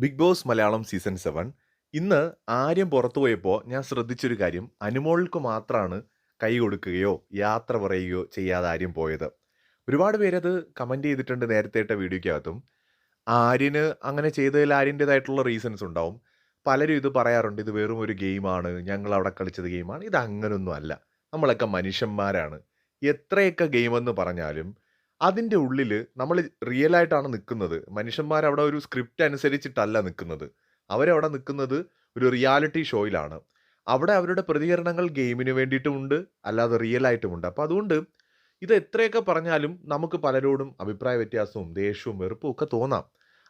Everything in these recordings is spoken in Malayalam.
Big Boss Malayalam season seven. ഇന്ന് ആര്യം പുറത്തു പോയപ്പോൾ ഞാൻ ശ്രദ്ധിച്ചൊരു കാര്യം. അനുമോൾക്ക് മാത്രമാണ് കൈ കൊടുക്കുകയോ യാത്ര പറയുകയോ ചെയ്യാതെ ആര്യം പോയത്. ഒരുപാട് പേരത് കമന്റ് ചെയ്തിട്ടുണ്ട് നേരത്തെ വീഡിയോയ്ക്കകത്തും ആര്യന് അങ്ങനെ ചെയ്തതിൽ ആര്യന്റെതായിട്ടുള്ള റീസൺസ് ഉണ്ടാവും. പലരും ഇത് പറയാറുണ്ട് ഇത് വെറും ഒരു ഗെയിമാണ്. ഞങ്ങൾ അവിടെ കളിച്ചത് ഗെയിമാണ്. ഇത് അങ്ങനൊന്നും അല്ല. നമ്മളൊക്കെ മനുഷ്യന്മാരാണ്. എത്രയൊക്കെ ഗെയിമെന്ന് പറഞ്ഞാലും അതിന്റെ ഉള്ളിൽ നമ്മൾ റിയൽ ആയിട്ടാണ് നിൽക്കുന്നത് മനുഷ്യന്മാർ അവിടെ ഒരു സ്ക്രിപ്റ്റ് അനുസരിച്ചിട്ടല്ല നിൽക്കുന്നത് അവരവിടെ നിൽക്കുന്നത് ഒരു റിയാലിറ്റി ഷോയിലാണ്. അവിടെ അവരുടെ പ്രതികരണങ്ങൾ ഗെയിമിന് വേണ്ടിയിട്ടുമുണ്ട് അല്ലാതെ റിയൽ ആയിട്ടുമുണ്ട് അപ്പോൾ അതുകൊണ്ട് ഇത് എത്രയൊക്കെ പറഞ്ഞാലും നമുക്ക് പലരോടും അഭിപ്രായ വ്യത്യാസവും ദേഷ്യവും വെറുപ്പും ഒക്കെ തോന്നാം.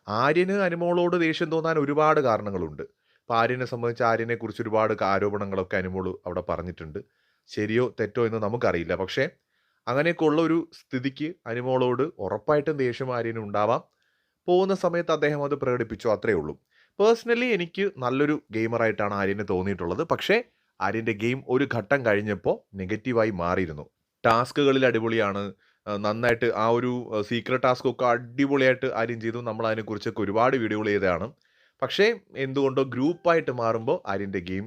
ആര്യന് അനുമോളോട് ദേഷ്യം തോന്നാൻ ഒരുപാട് കാരണങ്ങളുണ്ട്. ഇപ്പം ആര്യനെ സംബന്ധിച്ച് ആര്യനെ കുറിച്ച് ഒരുപാട് ആരോപണങ്ങളൊക്കെ അനുമോൾ അവിടെ പറഞ്ഞിട്ടുണ്ട്. ശരിയോ തെറ്റോ എന്ന് നമുക്കറിയില്ല. പക്ഷേ അങ്ങനെയൊക്കെ ഉള്ള ഒരു സ്ഥിതിക്ക് അനുമോളോട് ഉറപ്പായിട്ടും ദേഷ്യം ആര്യനും ഉണ്ടാവാം. പോകുന്ന സമയത്ത് അദ്ദേഹം അത് പ്രകടിപ്പിച്ചു അത്രേ ഉള്ളൂ. പേഴ്സണലി എനിക്ക് നല്ലൊരു ഗെയിമറായിട്ടാണ് ആര്യന് തോന്നിയിട്ടുള്ളത്. പക്ഷേ ആര്യന്റെ ഗെയിം ഒരു ഘട്ടം കഴിഞ്ഞപ്പോൾ നെഗറ്റീവായി മാറിയിരുന്നു. ടാസ്കുകളിൽ അടിപൊളിയാണ്. നന്നായിട്ട് ആ ഒരു സീക്രട്ട് ടാസ്ക് ഒക്കെ അടിപൊളിയായിട്ട് ആര്യം ചെയ്തു. നമ്മൾ അതിനെക്കുറിച്ചൊക്കെ ഒരുപാട് വീഡിയോകൾ ചെയ്തതാണ്. പക്ഷേ എന്തുകൊണ്ടോ ഗ്രൂപ്പായിട്ട് മാറുമ്പോൾ ആര്യന്റെ ഗെയിം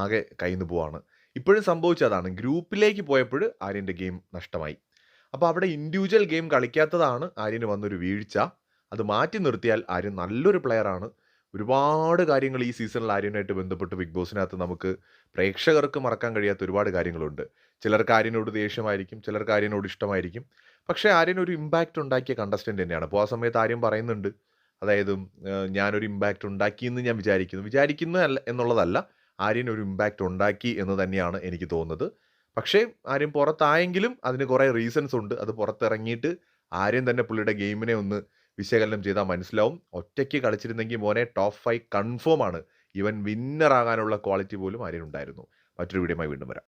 ആകെ കയ്യിൽ പോവാണ്. ഇപ്പോഴും സംഭവിച്ചതാണ്. ഗ്രൂപ്പിലേക്ക് പോയപ്പോൾ ആര്യന്റെ ഗെയിം നഷ്ടമായി. അപ്പോൾ അവിടെ ഇൻഡിവിജ്വൽ ഗെയിം കളിക്കാത്തതാണ് ആര്യന് വന്നൊരു വീഴ്ച. അത് മാറ്റി നിർത്തിയാൽ ആര്യൻ നല്ലൊരു പ്ലെയറാണ് ഒരുപാട് കാര്യങ്ങൾ ഈ സീസണിൽ ആര്യനായിട്ട് ബന്ധപ്പെട്ട് ബിഗ് ബോസിനകത്ത് നമുക്ക് പ്രേക്ഷകർക്ക് മറക്കാൻ കഴിയാത്ത ഒരുപാട് കാര്യങ്ങളുണ്ട്. ചിലർക്ക് ആര്യനോട് ദേഷ്യമായിരിക്കും ചിലർക്ക് ആര്യനോട് ഇഷ്ടമായിരിക്കും. പക്ഷേ ആര്യൻ ഒരു ഇമ്പാക്റ്റ് ഉണ്ടാക്കിയ കണ്ടസ്റ്റന്റ് തന്നെയാണ്. അപ്പോൾ ആ സമയത്ത് ആര്യം പറയുന്നുണ്ട്. അതായത് ഞാനൊരു ഇമ്പാക്റ്റ് ഉണ്ടാക്കിയെന്ന് ഞാൻ വിചാരിക്കുന്നു. വിചാരിക്കുന്നു അല്ല എന്നുള്ളതല്ല. ആര്യൻ ഒരു ഇമ്പാക്റ്റ് ഉണ്ടാക്കി എന്ന് തന്നെയാണ് എനിക്ക് തോന്നുന്നത്. പക്ഷേ ആര്യൻ പുറത്തായെങ്കിലും അതിന് കുറേ റീസൺസ് ഉണ്ട്. അത് പുറത്തിറങ്ങിയിട്ട് ആര്യൻ തന്നെ പുള്ളിയുടെ ഗെയിമിനെ ഒന്ന് വിശകലനം ചെയ്താൽ മനസ്സിലാവും. ഒറ്റയ്ക്ക് കളിച്ചിരുന്നെങ്കിൽ മോനെ ടോപ്പ് ഫൈവ് കൺഫേം ആണ്. ഇവൻ വിന്നർ ആകാനുള്ള ക്വാളിറ്റി പോലും ആര്യൻ ഉണ്ടായിരുന്നു മറ്റൊരു വീഡിയോമായി വീണ്ടും വരാം.